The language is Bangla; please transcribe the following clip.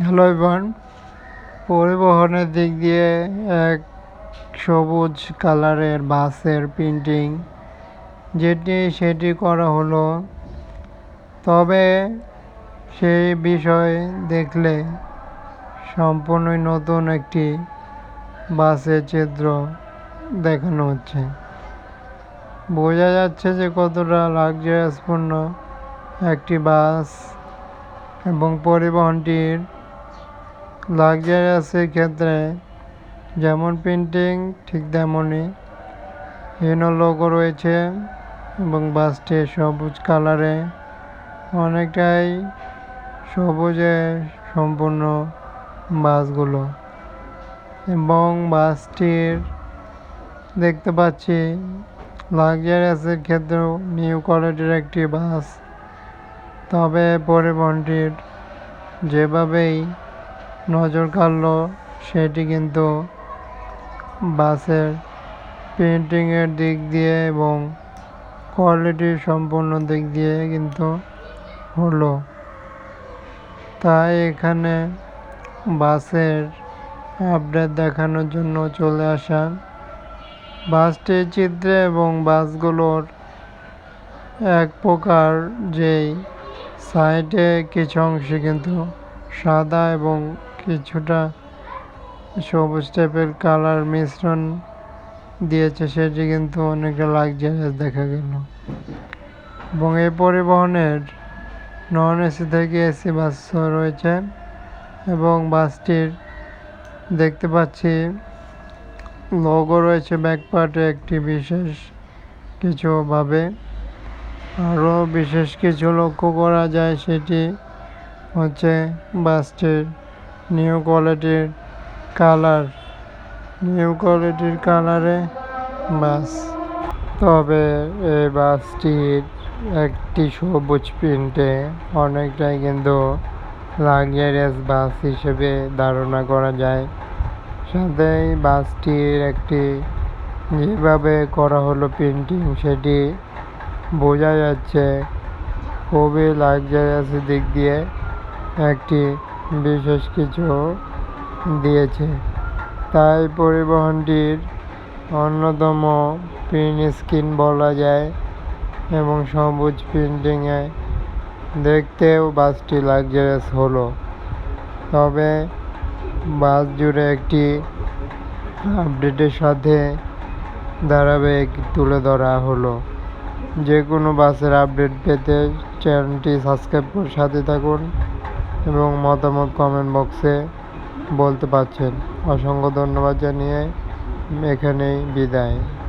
হ্যালো এভরিওয়ান পরিবহনের দিক দিয়ে এক সবুজ কালারের বাসের প্রিন্টিং, যেটি সেটি করা হলো। তবে সেই বিষয় দেখলে সম্পূর্ণই নতুন একটি বাসের চিত্র দেখানো হচ্ছে। বোঝা যাচ্ছে যে কতটা লাক্সারিয়াসপূর্ণ একটি বাস এবং পরিবহনটির লাক্সারিয়াসের ক্ষেত্রে যেমন পেন্টিং ঠিক তেমনই। হিনো লোগো রয়েছে এবং বাসটি সবুজ কালারে অনেকটাই সবুজে সম্পূর্ণ বাসগুলো এবং বাসটির দেখতে পাচ্ছি লাক্সারিয়াসের ক্ষেত্রেও নিউ কোয়ালিটির একটি বাস তবে পরিবহনটির যেভাবেই নজর কাড়ল সেটি কিন্তু বাসের পেন্টিংয়ের দিক দিয়ে এবং কোয়ালিটির সম্পূর্ণ দিক দিয়ে কিন্তু হলো তাই এখানে বাসের আপডেট দেখানোর জন্য চলে আসা বাসটির চিত্রে এবং বাসগুলোর এক প্রকার যেই সাইডে কিছু অংশে কিন্তু সাদা এবং কিছুটা সবুজ টাইপের কালার মিশ্রণ দিয়েছে, সেটি কিন্তু অনেকটা লাক্সারিয়াস দেখা গেল। এবং এই পরিবহনের নন এসি থেকে এসি বাস রয়েছে এবং বাসটির দেখতে পাচ্ছি লোগো রয়েছে ব্যাক পার্টে একটি বিশেষ কিছুভাবে। আরও বিশেষ কিছু লক্ষ্য করা যায়, সেটি হচ্ছে বাসটির নিউ কোয়ালিটির কালার নিউ কোয়ালিটির কালারে বাস। তবে এই বাসটির একটি সবুজ প্রিন্টে অনেকটাই কিন্তু লাক্সারিয়াস বাস হিসেবে ধারণা করা যায়। সাথে এই বাসটির একটি যেভাবে করা হলো প্রিন্টিং, সেটি বোঝা যাচ্ছে খুবই লাক্সারিয়াস দিক দিয়ে একটি বিশেষ কিছু দিয়েছে। তাই পরিবহনটির অন্যতম প্রিন্ট স্ক্রিন বলা যায় এবং সবুজ প্রিন্টিংয়ে দেখতেও বাসটি লাক্সারিয়াস হলো। তবে বাস জুড়ে একটি আপডেটের সাথে ধারাবাহিক তুলে ধরা হলো। যে কোনো বাসের আপডেট পেতে চ্যানেলটি সাবস্ক্রাইব করে সাথে থাকুন। এবং মতামত কমেন্ট বক্সে বলতে পারছেন। অসংখ্য ধন্যবাদ জানিয়ে এখানেই বিদায়।